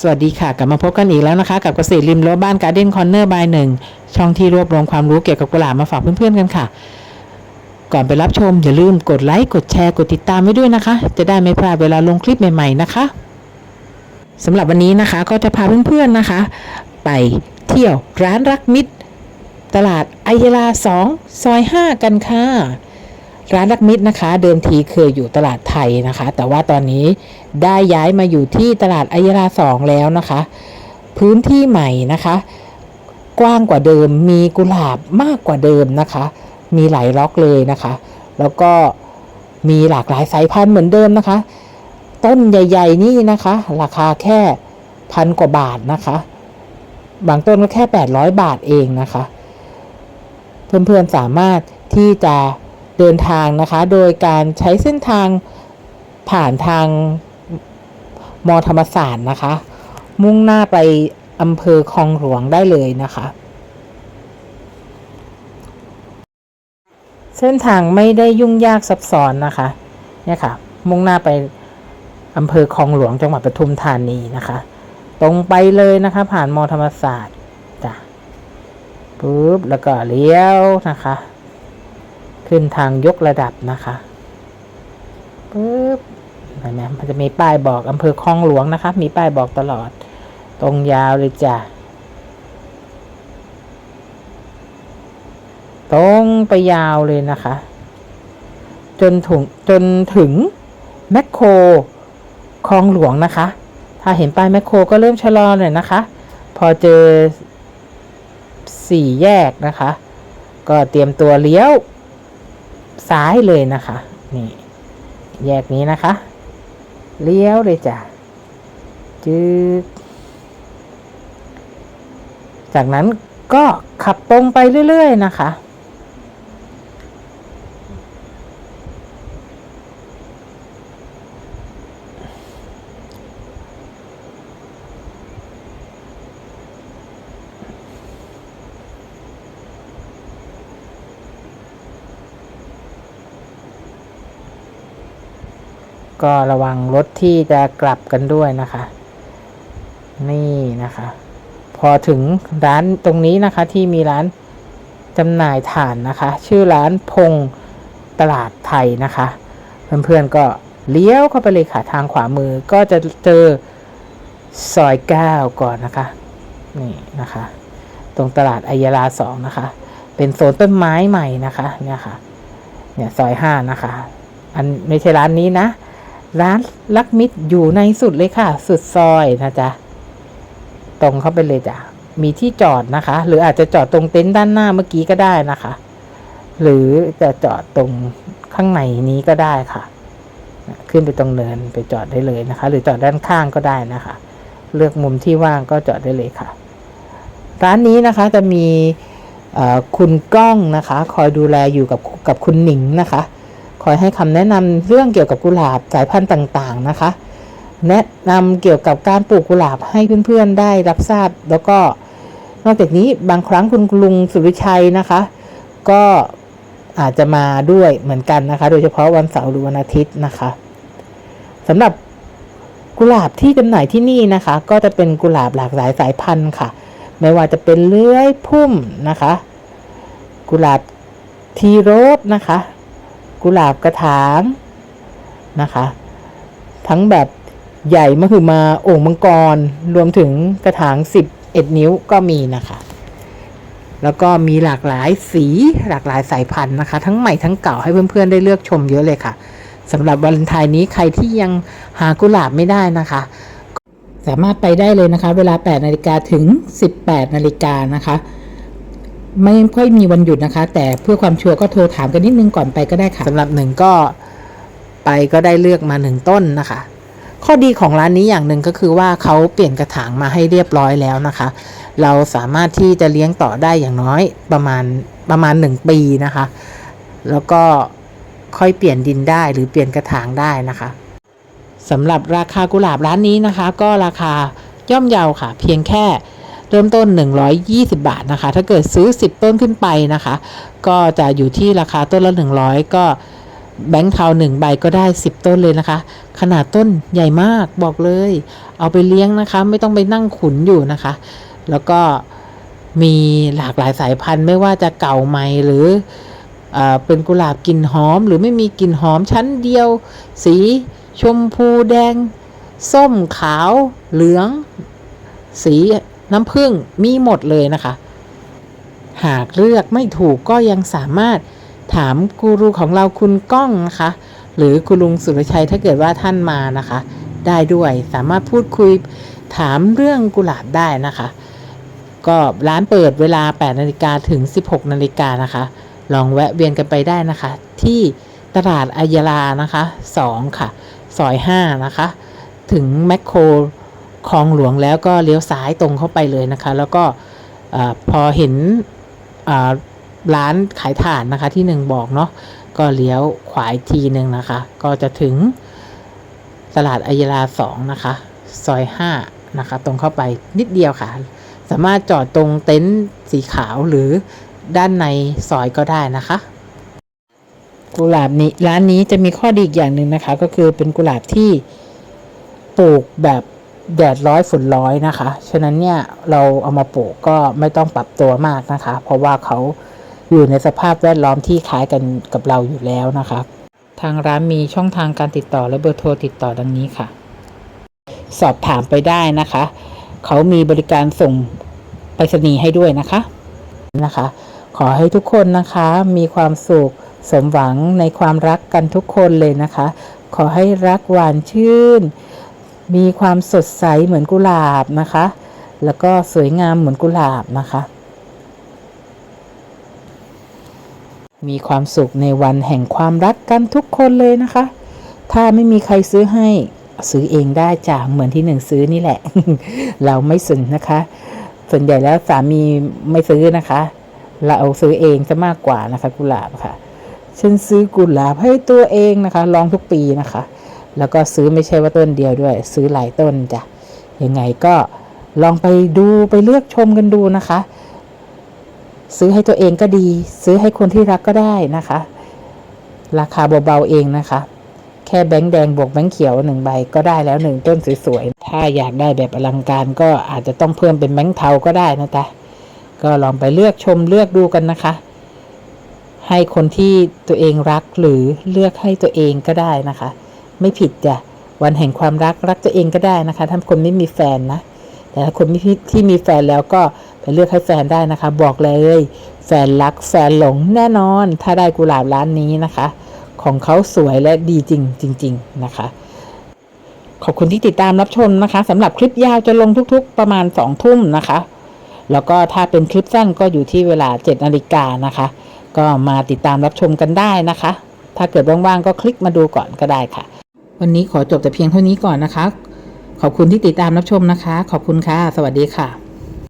สวัสดีค่ะ กลับมาพบกันอีกแล้วนะคะ กับเกษตรริมรั้วบ้านการ์เด้นคอนเนอร์บายหนึ่งช่องที่รวบรวมความรู้เกี่ยวกับกุหลาบมาฝากเพื่อนๆกันค่ะ ก่อนไปรับชม อย่าลืมกดไลค์กดแชร์กดติดตามไว้ด้วยนะคะ จะได้ไม่พลาดเวลาลงคลิปใหม่ๆนะคะสำหรับวันนี้นะคะก็จะพาเพื่อนๆนะคะ ไปเที่ยวร้านรักมิตร ตลาดไอยลา 2 ซอย 5 กันค่ะ ร้านรักมิตรนะคะ เดิมทีเคยอยู่ตลาดไทยนะคะ แต่ว่าตอนนี้ได้ย้ายมาอยู่ที่ตลาดอัยราสองแล้วนะคะ พื้นที่ใหม่นะคะ กว้างกว่าเดิมมีกุหลาบมากกว่าเดิมนะคะ มีหลายล็อกเลยนะคะ แล้วก็มีหลากหลายสายพันธุ์เหมือนเดิมนะคะ ต้นใหญ่ ๆ นี่นะคะ ราคาแค่พันกว่าบาทนะคะ บางต้นก็แค่ 800 บาทเองนะคะ เพื่อนๆสามารถที่จะ เดินทางนะคะ โดยการใช้เส้นทางผ่านทางมอธรรมศาสตร์นะคะ มุ่งหน้าไปอำเภอคลองหลวงได้เลยนะคะ เส้นทางไม่ได้ยุ่งยากซับซ้อนนะคะเนี่ยค่ะ มุ่งหน้าไปอำเภอคลองหลวงจังหวัดปทุมธานีนะคะ ตรงไปเลยนะคะ ผ่านมอธรรมศาสตร์จ้ะปุ๊บแล้วก็เลี้ยวนะคะ ขึ้นทางยกระดับนะคะปุ๊บเห็นไหมมันจะมีป้ายบอกอำเภอคลองหลวงนะคะ มีป้ายบอกตลอด ตรงยาวเลยจ้ะตรงไปยาวเลยนะคะ จนถึงจนถึงแมคโครคลองหลวงนะคะ ถ้าเห็นป้ายแมคโครก็เริ่มชะลอหน่อยนะคะ พอเจอสี่แยกนะคะ ก็เตรียมตัวเลี้ยว ซ้ายเลยนะคะ นี่ แยกนี้นะคะ เลี้ยวเลยจ้ะจึกจากนั้นก็ขับตรงไปเรื่อย ๆ นะคะ ก็ระวังรถที่จะกลับกันด้วยนะคะ นี่นะคะ พอถึงร้านตรงนี้นะคะที่มีร้านจำหน่ายถ่านนะคะ ชื่อร้านพงตลาดไทยนะคะ เพื่อนๆก็เลี้ยวเข้าไปเลยค่ะทางขวามือก็จะเจอซอยเก้าก่อนนะคะ นี่นะคะ ตรงตลาดอัยราสองนะคะ เป็นโซนต้นไม้ใหม่นะคะ เนี่ยค่ะ เนี่ยซอยห้านะคะ อันไม่ใช่ร้านนี้นะ ร้านลักมิตรอยู่ในสุดเลยค่ะ สุดซอยนะจ๊ะ ตรงเข้าไปเลยจ้ะ มีที่จอดนะคะ หรืออาจจะจอดตรงเต็นท์ด้านหน้าเมื่อกี้ก็ได้นะคะ หรือจะจอดตรงข้างในนี้ก็ได้ค่ะ ขึ้นไปตรงเนินไปจอดได้เลยนะคะ หรือจอดด้านข้างก็ได้นะคะ เลือกมุมที่ว่างก็จอดได้เลยค่ะ ร้านนี้นะคะจะมีคุณก้องนะคะ คอยดูแลอยู่กับกับคุณหนิงนะคะ อยให้คำแนะนำเรื่องเกี่ยวกับกุหลาบสายพันธุ์ต่างๆนะคะ แนะนำเกี่ยวกับการปลูกกุหลาบให้เพื่อนๆได้รับทราบ แล้วก็นอกจากนี้บางครั้งคุณลุงสุริชัยนะคะ ก็อาจจะมาด้วยเหมือนกันนะคะ โดยเฉพาะวันเสาร์หรือวันอาทิตย์นะคะสำหรับกุหลาบที่จำหน่ายที่นี่นะคะ ก็จะเป็นกุหลาบหลากหลายสายพันธุ์ค่ะ ไม่ว่าจะเป็นเลื้อยพุ่มนะคะ กุหลาบทีโรสนะคะ กุหลาบกระถางนะคะ ทั้งแบบใหญ่มหึมาโอ่งมังกร รวมถึงกระถาง 11 นิ้วก็มีนะคะ แล้วก็มีหลากหลายสีหลากหลายสายพันธุ์นะคะ ทั้งใหม่ทั้งเก่าให้เพื่อนๆได้เลือกชมเยอะเลยค่ะสำหรับวาเลนไทน์นี้ใครที่ยังหากุหลาบไม่ได้นะคะ สามารถไปได้เลยนะคะ เวลา 8 นาฬิกาถึง 18 นาฬิกานะคะ ไม่ค่อยมีวันหยุดนะคะ แต่เพื่อความชัวร์ก็โทรถามกันนิดนึงก่อนไปก็ได้ค่ะสำหรับหนึ่งก็ไปก็ได้เลือกมาหนึ่งต้นนะคะ ข้อดีของร้านนี้อย่างหนึ่งก็คือว่าเขาเปลี่ยนกระถางมาให้เรียบร้อยแล้วนะคะ เราสามารถที่จะเลี้ยงต่อได้อย่างน้อยประมาณประมาณ1ปีนะคะ แล้วก็ค่อยเปลี่ยนดินได้หรือเปลี่ยนกระถางได้นะคะสำหรับราคากุหลาบร้านนี้นะคะ ก็ราคาย่อมเยาค่ะ เพียงแค่ เริ่มต้น 120 บาทนะคะ ถ้าเกิดซื้อ 10 ต้นขึ้นไปนะคะ ก็จะอยู่ที่ราคาต้นละ 100 ก็แบงค์เทาหนึ่งใบก็ได้ 10 ต้นเลยนะคะ ขนาดต้นใหญ่มากบอกเลย เอาไปเลี้ยงนะคะ ไม่ต้องไปนั่งขุนอยู่นะคะ แล้วก็มีหลากหลายสายพันธุ์ไม่ว่าจะเก่าใหม่หรือเออเป็นกุหลาบกลิ่นหอม หรือไม่มีกลิ่นหอมชั้นเดียว สีชมพูแดง ส้มขาวเหลือง สี น้ำผึ้งมีหมดเลยนะคะ หากเลือกไม่ถูกก็ยังสามารถถามกูรูของเราคุณก้องนะคะ หรือคุณลุงสุรชัยถ้าเกิดว่าท่านมานะคะ ได้ด้วยสามารถพูดคุยถามเรื่องกุหลาบได้นะคะ ก็ร้านเปิดเวลา 8 นาฬิกาถึง 16 นาฬิกานะคะ ลองแวะเวียนกันไปได้นะคะ ที่ตลาดอายาลานะคะ 2 ค่ะ ซอย 5 นะคะ ถึงแมคโคร คลองหลวงแล้วก็เลี้ยวซ้ายตรงเข้าไปเลยนะคะ แล้วก็อพอเห็นร้านขายถ่านนะคะที่หนึ่งบอกเนาะก็เลี้ยวขวาอีกทีหนึ่งนะคะ ก็จะถึงตลาดอายาลาสองนะคะซอยห้านะคะ ตรงเข้าไปนิดเดียวค่ะ สามารถจอดตรงเต็นท์สีขาวหรือด้านในซอยก็ได้นะคะกุหลาบนี้ร้านนี้จะมีข้อดีอีกอย่างหนึ่งนะคะ ก็คือเป็นกุหลาบที่ปลูกแบบ แดดร้อยฝนร้อยนะคะ ฉะนั้นเนี่ยเราเอามาปลูกก็ไม่ต้องปรับตัวมากนะคะ เพราะว่าเขาอยู่ในสภาพแวดล้อมที่คล้ายกันกับเราอยู่แล้วนะคะ ทางร้านมีช่องทางการติดต่อและเบอร์โทรติดต่อดังนี้ค่ะ สอบถามไปได้นะคะ เขามีบริการส่งไปรษณีย์ให้ด้วยนะคะนะคะ ขอให้ทุกคนนะคะมีความสุขสมหวังในความรักกันทุกคนเลยนะคะ ขอให้รักหวานชื่น มีความสดใสเหมือนกุหลาบนะคะ แล้วก็สวยงามเหมือนกุหลาบนะคะ มีความสุขในวันแห่งความรักกันทุกคนเลยนะคะ ถ้าไม่มีใครซื้อให้ซื้อเองได้จ้ะเหมือนที่หนึ่งซื้อนี่แหละ เราไม่สนนะคะ ส่วนใหญ่แล้วสามีไม่ซื้อนะคะ เราเอาซื้อเองจะมากกว่านะคะ กุหลาบค่ะ ฉันซื้อกุหลาบให้ตัวเองนะคะ ลองทุกปีนะคะ แล้วก็ซื้อไม่ใช่ว่าต้นเดียวด้วย ซื้อหลายต้นจ้ะยังไงก็ลองไปดูไปเลือกชมกันดูนะคะ ซื้อให้ตัวเองก็ดี ซื้อให้คนที่รักก็ได้นะคะ ราคาเบาๆเองนะคะ แค่แบงค์แดงบวกแบงค์เขียวหนึ่งใบก็ได้แล้วหนึ่งต้นสวยๆถ้าอยากได้แบบอลังการก็อาจจะต้องเพิ่มเป็นแบงค์เทาก็ได้นะจ๊ะก็ลองไปเลือกชมเลือกดูกันนะคะ ให้คนที่ตัวเองรักหรือเลือกให้ตัวเองก็ได้นะคะ ไม่ผิดจ้ะวันแห่งความรักรักตัวเองก็ได้นะคะ ถ้าคนไม่มีแฟนนะ แต่ถ้าคนที่ที่มีแฟนแล้วก็ไปเลือกให้แฟนได้นะคะ บอกเลย แฟนรักแฟนหลงแน่นอน ถ้าได้กุหลาบร้านนี้นะคะ ของเขาสวยและดีจริงจริง ๆ นะคะขอบคุณที่ติดตามรับชมนะคะสำหรับคลิปยาวจะลงทุกๆ ประมาณสองทุ่มนะคะ แล้วก็ถ้าเป็นคลิปสั้นก็อยู่ที่เวลา7นาฬิกานะคะ ก็มาติดตามรับชมกันได้นะคะ ถ้าเกิดว่างๆก็คลิกมาดูก่อนก็ได้ค่ะ วันนี้ขอจบแต่เพียงเท่านี้ก่อนนะคะ ขอบคุณที่ติดตามรับชมนะคะ ขอบคุณค่ะ สวัสดีค่ะ